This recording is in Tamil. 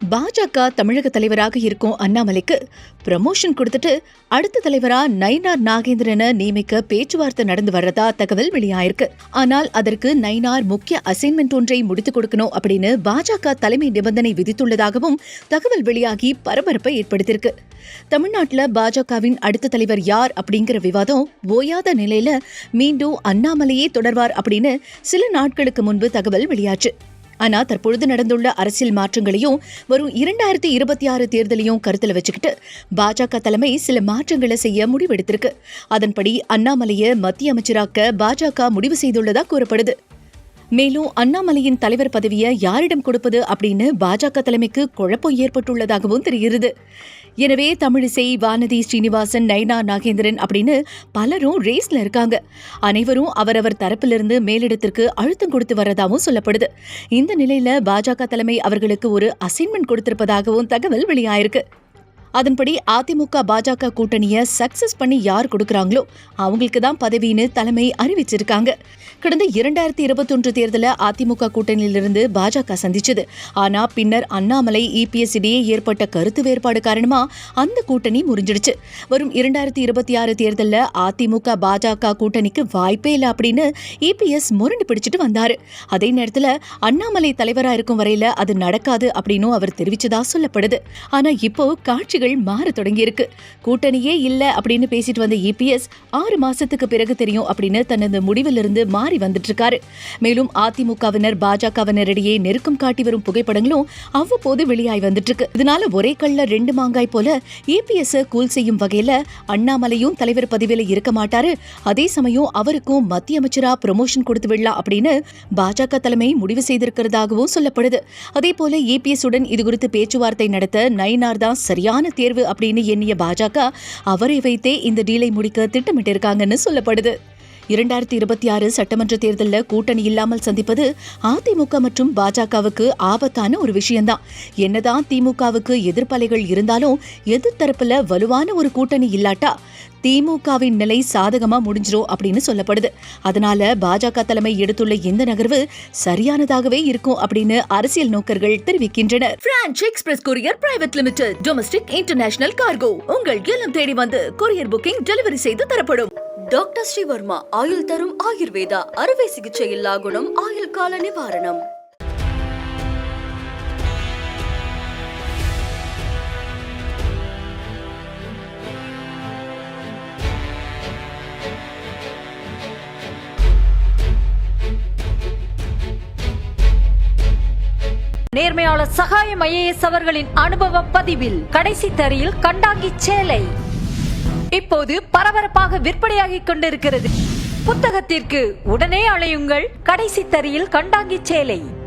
பாஜக தமிழக தலைவராக இருக்கும் அண்ணாமலைக்கு ப்ரமோஷன் கொடுத்துட்டு அடுத்த தலைவரா நயினார் நாகேந்திரனை நியமிக்க பேச்சுவார்த்தை நடந்து வர்றதா தகவல் வெளியாயிருக்கு. ஆனால் அதற்கு நயினார் முக்கிய அசைன்மெண்ட் ஒன்றை முடித்துக் கொடுக்கணும் அப்படின்னு பாஜக தலைமை நிபந்தனை விதித்துள்ளதாகவும் தகவல் வெளியாகி பரபரப்பை ஏற்படுத்தியிருக்கு. தமிழ்நாட்டில் பாஜகவின் அடுத்த தலைவர் யார் அப்படிங்கிற விவாதம் ஓயாத நிலையில மீண்டும் அண்ணாமலையே தொடர்வார் அப்படின்னு சில நாட்களுக்கு முன்பு தகவல் வெளியாச்சு. ஆனால் தற்பொழுது நடந்துள்ள அரசியல் மாற்றங்களையும் வரும் இரண்டாயிரத்தி இருபத்தி ஆறு தேர்தலையும் கருத்தில் வச்சுக்கிட்டு பாஜக தலைமை சில மாற்றங்களை செய்ய முடிவெடுத்திருக்கு. அதன்படி அண்ணாமலையை மத்திய அமைச்சராக்க பாஜக முடிவு செய்துள்ளதா கூறப்படுது. மேலும் அண்ணாமலையின் தலைவர் பதவியை யாரிடம் கொடுப்பது அப்படின்னு பாஜக தலைமைக்கு குழப்பம் ஏற்பட்டுள்ளதாகவும் தெரிகிறது. எனவே தமிழிசை வானதி ஸ்ரீனிவாசன் நயனா நாகேந்திரன் அப்படின்னு பலரும் ரேஸ்ல இருக்காங்க. அனைவரும் அவரவர் தரப்பிலிருந்து மேலிடத்திற்கு அழுத்தம் கொடுத்து வரதாகவும் சொல்லப்படுது. இந்த நிலையில பாஜக தலைமை அவர்களுக்கு ஒரு அசைன்மெண்ட் கொடுத்திருப்பதாகவும் தகவல் வெளியாயிருக்கு. அதன்படி அதிமுக பாஜக கூட்டணியை சக்சஸ் பண்ணி யார் கொடுக்கறாங்களோ அவங்களுக்கு தான் பதவின்னு தலைமை அறிவிச்சிருக்காங்க. கடந்த இரண்டாயிரத்தி இருபத்தொன்று தேர்தல அதிமுக கூட்டணியிலிருந்து பாஜக சந்திச்சது. ஆனா பின்னர் அண்ணாமலை இபிஎஸ் இடையே ஏற்பட்ட கருத்து வேறுபாடு காரணமா அந்த கூட்டணி முறிஞ்சிடுச்சு. வரும் இரண்டாயிரத்தி இருபத்தி ஆறு தேர்தலில் அதிமுக பாஜக கூட்டணிக்கு வாய்ப்பே இல்லை அப்படின்னு இபிஎஸ் முரண்டு பிடிச்சிட்டு வந்தாரு. அதே நேரத்தில் அண்ணாமலை தலைவராக இருக்கும் வரையில அது நடக்காது அப்படின்னும் அவர் தெரிவிச்சதா சொல்லப்படுது. ஆனா இப்போ காட்சிகள் மாற தொடங்கியிருக்கு. கூட்டணியே இல்ல அப்படின்னு பேசிட்டு வந்த இபிஎஸ் ஆறு மாசத்துக்கு பிறகு தெரியும் அப்படின்னு தனது முடிவிலிருந்து மாறி வந்துட்டு இருக்காரு மேலும் அதிமுகவினர் பாஜகவினரிடையே நெருக்கம் காட்டி வரும் புகைப்படங்களும் அவ்வப்போது வெளியாய் வந்துட்டு இருக்கு இதனால ஒரே கல்ல ரெண்டு மாங்காய் போல இபிஎஸ் கூல் செய்யும் வகையில அண்ணாமலையும் தலைவர் பதவியில இருக்க மாட்டாரு. அதே சமயம் அவருக்கும் மத்திய அமைச்சரா ப்ரமோஷன் கொடுத்து விடலாம் அப்படின்னு பாஜக தலைமை முடிவு செய்திருக்கிறதாகவும் சொல்லப்படுது. அதே போல இபிஎஸ் உடன் இதுகுறித்து பேச்சுவார்த்தை நடத்த நயினார் தான் சரியான தேர்வு அப்படின்னு எண்ணிய பாஜக அவரை வைத்தே இந்த டீலை முடிக்க திட்டமிட்டிருக்காங்கன்னு சொல்லப்படுது. இரண்டாயிரத்தி இருபத்தி ஆறு சட்டமன்ற தேர்தலில் கூட்டணி இல்லாமல் சந்திப்பது அதிமுக மற்றும் பாஜகவுக்கு ஆபத்தான ஒரு விஷயம்தான். என்னதான் திமுகவுக்கு எதிர்ப்பலைகள் இருந்தாலும் எதிர்த்தரப்புல வலுவான ஒரு கூட்டணி இல்லாட்டா திமுகவின் நிலை சாதகமா முடிஞ்சிரும் அப்படின்னு சொல்லப்படுது. அதனால பாஜக தலைமை எடுத்துள்ள இந்த நகர்வு சரியானதாகவே இருக்கும் அப்படின்னு அரசியல் நோக்கர்கள் தெரிவிக்கின்றனர். Franch express courier private limited domestic international cargo உங்கள் இல்லம் தேடி வந்து கொரியர் புக்கிங் டெலிவரி செய்து தரப்படும். டாக்டர் ஸ்ரீவர்மா ஆயுள் தரும் ஆயுர்வேதா அறுவை சிகிச்சை இல்லா குணம் ஆயுள் கால நிவாரணம். நேர்மையாளர் சகாயம் ஐஏஎஸ் அவர்களின் அனுபவ பதிவில் கடைசி தரியில் கண்டாங்கி சேலை. இப்போது பரபரப்பாக விற்பனையாகிக் கொண்டிருக்கிறது. புத்தகத்திற்கு உடனே அழையுங்கள் கடைசி தரியில் கண்டாங்கி சேலை.